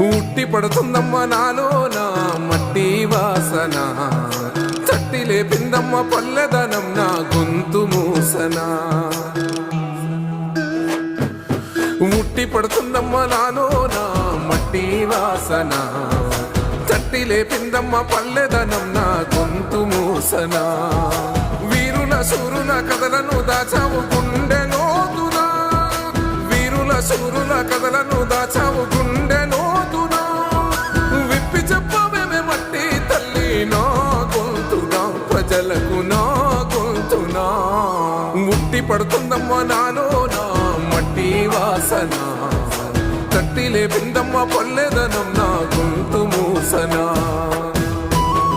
ఉట్టి పడుతుందమ్మ నాలో నా మట్టి వాసన. చట్టి లేపిందమ్మ పల్లెదనం నా గొంతు మూసన. ఉట్టి పడుతుందమ్మ నాలో నా మట్టి వాసన. చట్టి లేపిందమ్మ పల్లెదనం నా గొంతు మూసన. వీరుల సూరుల కథలను దాచావు గుండె నోతునా. వీరుల సూరుల కథలను దాచావు గుండె ప్రజలకు నా గొంతునా? ముట్టి పడుతుందమ్మ నాలో నా మట్టి వాసన. తట్టి లేపిందమ్మ పల్లెదనం నా